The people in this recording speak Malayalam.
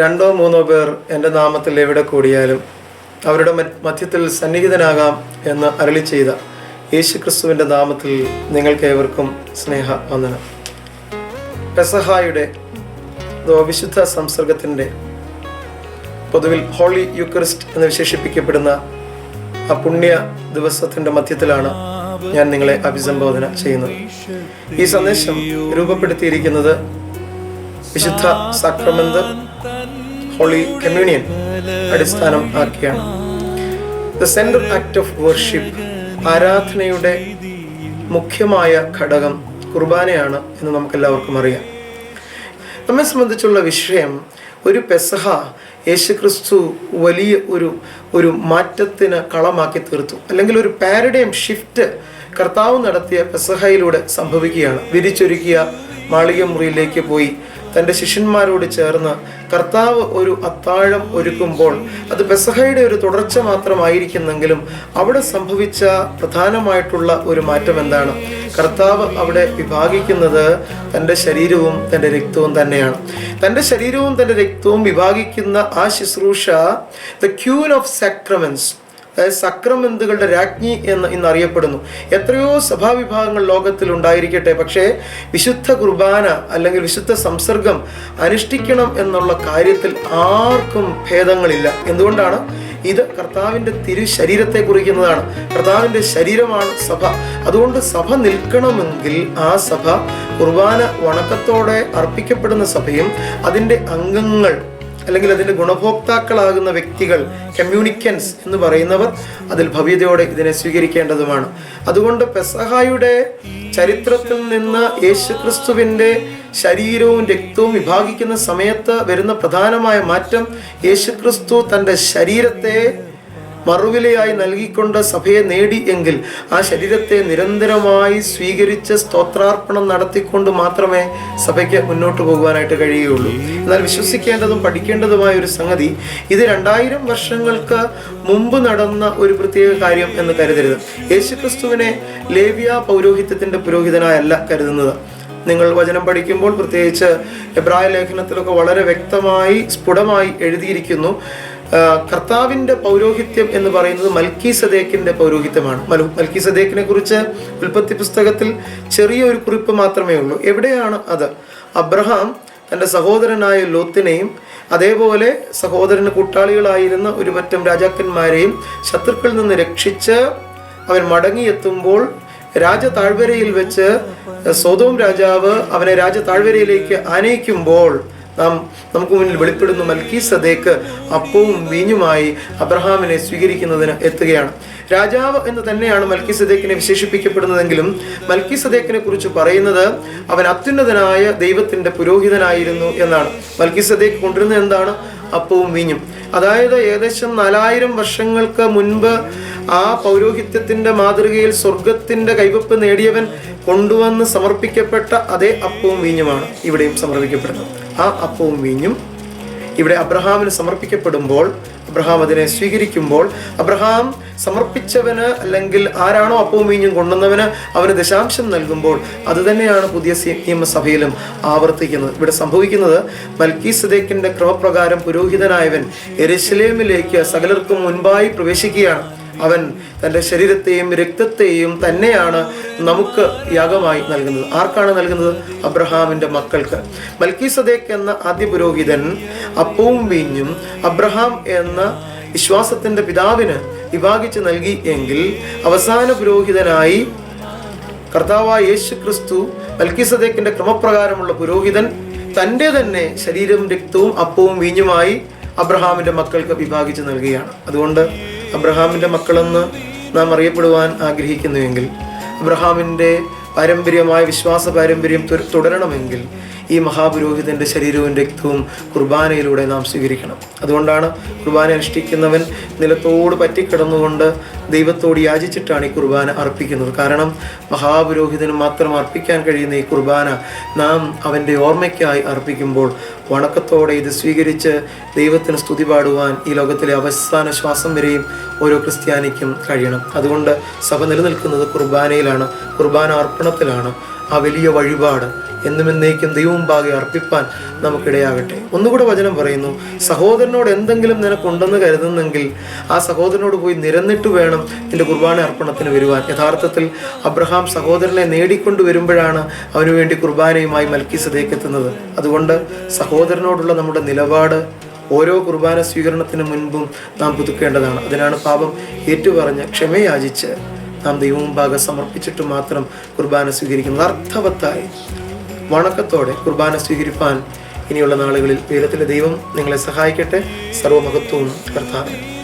രണ്ടോ മൂന്നോ പേർ എന്റെ നാമത്തിൽ എവിടെ കൂടിയാലും അവരുടെ മധ്യത്തിൽ സന്നിഹിതനാകാം എന്ന് അരളി ചെയ്ത യേശുക്രിസ്തുവിന്റെ നാമത്തിൽ നിങ്ങൾക്ക് ഏവർക്കും സ്നേഹ വന്ദനം. പെസഹായുടെ വിശുദ്ധ സംസർഗത്തിന്റെ പൊതുവിൽ ഹോളി യുക്രിസ്റ്റ് എന്ന് വിശേഷിപ്പിക്കപ്പെടുന്ന ആ പുണ്യ ദിവസത്തിന്റെ മധ്യത്തിലാണ് ഞാൻ നിങ്ങളെ അഭിസംബോധന ചെയ്യുന്നത്. ഈ സന്ദേശം രൂപപ്പെടുത്തിയിരിക്കുന്നത് വിശുദ്ധ സാക്രമെന്ത് ഹോളി കമ്മ്യൂണിയൻ അടിസ്ഥാനം ആക്കിയാണ്. The central act of worship ആരാധനയുടെ മുഖ്യമായ ഘടകം കുർബാനയാണ് എന്ന് നമുക്കെല്ലാവർക്കും അറിയാം. നമ്മെ സംബന്ധിച്ചുള്ള വിഷയം ഒരു പെസഹ യേശുക്രിസ്തു വലിയ ഒരു ഒരു മാറ്റത്തിന് കളമാക്കി തീർത്തു. അല്ലെങ്കിൽ ഒരു പാരഡൈം ഷിഫ്റ്റ് കർത്താവ് നടത്തിയ പെസഹയിലൂടെ സംഭവിക്കുകയാണ്. വിരിച്ചൊരുക്കിയ മാളിക മുറിയിലേക്ക് പോയി തന്റെ ശിഷ്യന്മാരോട് ചേർന്ന് കർത്താവ് ഒരു അത്താഴം ഒരുക്കുമ്പോൾ അത് പെസഹയുടെ ഒരു തുടർച്ച മാത്രമായിരിക്കുന്നെങ്കിലും അവിടെ സംഭവിച്ച പ്രധാനമായിട്ടുള്ള ഒരു മാറ്റം എന്താണ്? കർത്താവ് അവിടെ വിഭാഗിക്കുന്നത് തന്റെ ശരീരവും തന്റെ രക്തവും തന്നെയാണ്. തന്റെ ശരീരവും തന്റെ രക്തവും വിഭാഗിക്കുന്ന ആ ശുശ്രൂഷ ദ ക്യൂൻ ഓഫ് സാക്രമെൻസ് സക്രമെന്തുകളുടെ രാജ്ഞി എന്ന് ഇന്ന് അറിയപ്പെടുന്നു എത്രയോ സഭാവിഭാഗങ്ങൾ ലോകത്തിൽ ഉണ്ടായിരിക്കട്ടെ. പക്ഷേ വിശുദ്ധ കുർബാന അല്ലെങ്കിൽ വിശുദ്ധ സംസർഗം അനുഷ്ഠിക്കണം എന്നുള്ള കാര്യത്തിൽ ആർക്കും ഭേദങ്ങളില്ല. എന്തുകൊണ്ടാണ്? ഇത് കർത്താവിന്റെ തിരു ശരീരത്തെ കുറിക്കുന്നതാണ്. കർത്താവിന്റെ ശരീരമാണ് സഭ. അതുകൊണ്ട് സഭ നിൽക്കണമെങ്കിൽ ആ സഭ കുർബാന വണക്കത്തോടെ അർപ്പിക്കപ്പെടുന്ന സഭയും അതിന്റെ അംഗങ്ങൾ അല്ലെങ്കിൽ അതിന്റെ ഗുണഭോക്താക്കളാകുന്ന വ്യക്തികൾ കമ്മ്യൂണിക്കൻസ് എന്ന് പറയുന്നവർ അതിൽ ഭവ്യതയോടെ ഇതിനെ സ്വീകരിക്കേണ്ടതുമാണ്. അതുകൊണ്ട് പെസഹായുടെ ചരിത്രത്തിൽ നിന്ന് യേശുക്രിസ്തുവിന്റെ ശരീരവും രക്തവും വിഭാഗിക്കുന്ന സമയത്ത് വരുന്ന പ്രധാനമായ മാറ്റം യേശുക്രിസ്തു തന്റെ ശരീരത്തെ മറുവിലയായി നൽകിക്കൊണ്ട് സഭയെ നേടി എങ്കിൽ ആ ശരീരത്തെ നിരന്തരമായി സ്വീകരിച്ച് സ്തോത്രാർപ്പണം നടത്തിക്കൊണ്ട് മാത്രമേ സഭയ്ക്ക് മുന്നോട്ട് പോകുവാനായിട്ട് കഴിയുകയുള്ളൂ. എന്നാൽ വിശ്വസിക്കേണ്ടതും പഠിക്കേണ്ടതുമായ ഒരു സംഗതി ഇത് രണ്ടായിരം വർഷങ്ങൾക്ക് മുമ്പ് നടന്ന ഒരു പ്രത്യേക കാര്യം എന്ന് കരുതരുത്. യേശുക്രിസ്തുവിനെ ലേവ്യ പൗരോഹിത്യത്തിന്റെ പുരോഹിതനായല്ല കരുതുന്നത്. നിങ്ങൾ വചനം പഠിക്കുമ്പോൾ പ്രത്യേകിച്ച് എബ്രായ ലേഖനത്തിലൊക്കെ വളരെ വ്യക്തമായി സ്ഫുടമായി എഴുതിയിരിക്കുന്നു. കർത്താവിന്റെ പൗരോഹിത്യം എന്ന് പറയുന്നത് മൽക്കി സദേക്കിന്റെ പൗരോഹിത്യമാണ്. മൽ മൽക്കി സദേക്കിനെ കുറിച്ച് ഉൽപ്പത്തി പുസ്തകത്തിൽ ചെറിയൊരു കുറിപ്പ് മാത്രമേ ഉള്ളൂ. എവിടെയാണ് അത്? അബ്രഹാം തന്റെ സഹോദരനായ ലോത്തിനെയും അതേപോലെ സഹോദരന് കൂട്ടാളികളായിരുന്ന ഒരു മറ്റും രാജാക്കന്മാരെയും ശത്രുക്കളിൽ നിന്ന് രക്ഷിച്ച് അവൻ മടങ്ങിയെത്തുമ്പോൾ രാജ താഴ്വരയിൽ വെച്ച് സോതോം രാജാവ് അവനെ രാജ താഴ്വരയിലേക്ക് ആനയിക്കുമ്പോൾ നാം നമുക്ക് മുന്നിൽ വെളിപ്പെടുന്നു. മൽക്കി സദേക്ക് അപ്പവും വീഞ്ഞുമായി അബ്രഹാമിനെ സ്വീകരിക്കുന്നതിന് എത്തുകയാണ്. രാജാവ് എന്ന് തന്നെയാണ് മൽക്കി സദേക്കിനെ വിശേഷിപ്പിക്കപ്പെടുന്നതെങ്കിലും മൽക്കി സദേക്കിനെ കുറിച്ച് പറയുന്നത് അവൻ അത്യുന്നതനായ ദൈവത്തിന്റെ പുരോഹിതനായിരുന്നു എന്നാണ്. മൽക്കി സദേക്ക് കൊണ്ടിരുന്നത് എന്താണ്? അപ്പവും വീഞ്ഞും. അതായത് ഏകദേശം നാലായിരം വർഷങ്ങൾക്ക് മുൻപ് ആ പൗരോഹിത്യത്തിന്റെ മാതൃകയിൽ സ്വർഗത്തിന്റെ കൈവപ്പ് നേടിയവൻ കൊണ്ടുവന്ന് സമർപ്പിക്കപ്പെട്ട അതേ അപ്പവും വീഞ്ഞുമാണ് ഇവിടെയും സമർപ്പിക്കപ്പെടുന്നത്. ആ അപ്പവും വീഞ്ഞും ഇവിടെ അബ്രഹാമിന് സമർപ്പിക്കപ്പെടുമ്പോൾ അബ്രഹാം അതിനെ സ്വീകരിക്കുമ്പോൾ അബ്രഹാം സമർപ്പിച്ചവന് അല്ലെങ്കിൽ ആരാണോ അപ്പവും വീഞ്ഞും കൊണ്ടുവന്നവന് അവന് ദശാംശം നൽകുമ്പോൾ അത് തന്നെയാണ് പുതിയ നിയമസഭയിലും ആവർത്തിക്കുന്നത്. ഇവിടെ സംഭവിക്കുന്നത് മൽക്കി സദേക്കിന്റെ ക്രമപ്രകാരം പുരോഹിതനായവൻ എരുസലേമിലേക്ക് സകലർക്കും മുൻപായി പ്രവേശിക്കുകയാണ്. അവൻ തന്റെ ശരീരത്തെയും രക്തത്തെയും തന്നെയാണ് നമുക്ക് യാഗമായി നൽകുന്നത്. ആർക്കാണ് നൽകുന്നത്? അബ്രഹാമിന്റെ മക്കൾക്ക്. മൽക്കി സദേക്ക് എന്ന ആദ്യ പുരോഹിതൻ അപ്പവും വീഞ്ഞും അബ്രഹാം എന്ന വിശ്വാസത്തിന്റെ പിതാവിന് വിഭാഗിച്ച് നൽകി എങ്കിൽ അവസാന പുരോഹിതനായി കർത്താവായ യേശു ക്രിസ്തു മൽക്കിസദേക്കിന്റെ ക്രമപ്രകാരമുള്ള പുരോഹിതൻ തന്റെ തന്നെ ശരീരവും രക്തവും അപ്പവും വീഞ്ഞുമായി അബ്രഹാമിന്റെ മക്കൾക്ക് വിഭാഗിച്ച് നൽകുകയാണ്. അതുകൊണ്ട് അബ്രഹാമിന്റെ മക്കളെന്ന് നാം അറിയപ്പെടുവാൻ ആഗ്രഹിക്കുന്നുവെങ്കിൽ അബ്രഹാമിന്റെ പാരമ്പര്യമായ വിശ്വാസ പാരമ്പര്യം തുടരണമെങ്കിൽ ഈ മഹാപുരോഹിതന്റെ ശരീരവും രക്തവും കുർബാനയിലൂടെ നാം സ്വീകരിക്കണം. അതുകൊണ്ടാണ് കുർബാന അനുഷ്ഠിക്കുന്നവൻ നിലത്തോട് പറ്റിക്കിടന്നുകൊണ്ട് ദൈവത്തോട് യാചിച്ചിട്ടാണ് ഈ കുർബാന അർപ്പിക്കുന്നത്. കാരണം മഹാപുരോഹിതന് മാത്രം അർപ്പിക്കാൻ കഴിയുന്ന ഈ കുർബാന നാം അവന്റെ ഓർമ്മയ്ക്കായി അർപ്പിക്കുമ്പോൾ വണക്കത്തോടെ ഇത് സ്വീകരിച്ച് ദൈവത്തിന് സ്തുതി പാടുവാൻ ഈ ലോകത്തിലെ അവസാന ശ്വാസം വരെയും ഓരോ ക്രിസ്ത്യാനിക്കും കഴിയണം. അതുകൊണ്ട് സഭ നിലനിൽക്കുന്നത് കുർബാനയിലാണ് കുർബാന അർപ്പണത്തിലാണ്. ആ വലിയ വഴിപാട് എന്നും എന്നേക്കും ദൈവം ഭാഗെ അർപ്പിപ്പാൻ നമുക്കിടയാകട്ടെ. ഒന്നുകൂടെ വചനം പറയുന്നു സഹോദരനോട് എന്തെങ്കിലും നിനക്കുണ്ടെന്ന് കരുതുന്നെങ്കിൽ ആ സഹോദരനോട് പോയി നിരന്നിട്ട് വേണം നിന്റെ കുർബാന അർപ്പണത്തിന് വരുവാൻ. യഥാർത്ഥത്തിൽ അബ്രഹാം സഹോദരനെ നേടിക്കൊണ്ട് വരുമ്പോഴാണ് അവന് വേണ്ടി കുർബാനയുമായി മൽക്കി എത്തുന്നത്. അതുകൊണ്ട് സഹോദരനോടുള്ള നമ്മുടെ നിലപാട് ഓരോ കുർബാന സ്വീകരണത്തിന് മുൻപും നാം പുതുക്കേണ്ടതാണ്. അതിനാണ് പാപം ഏറ്റുപറഞ്ഞ് ക്ഷമയാചിച്ച് നാം ദൈവമുമ്പാകെ സമർപ്പിച്ചിട്ട് മാത്രം കുർബാന സ്വീകരിക്കുന്നത്. അർത്ഥവത്തായി. വണക്കത്തോടെ കുർബാന സ്വീകരിപ്പാൻ ഇനിയുള്ള നാളുകളിൽ ഉയരത്തിലെ ദൈവം നിങ്ങളെ സഹായിക്കട്ടെ. സർവമഹത്വവും കർത്താവ്.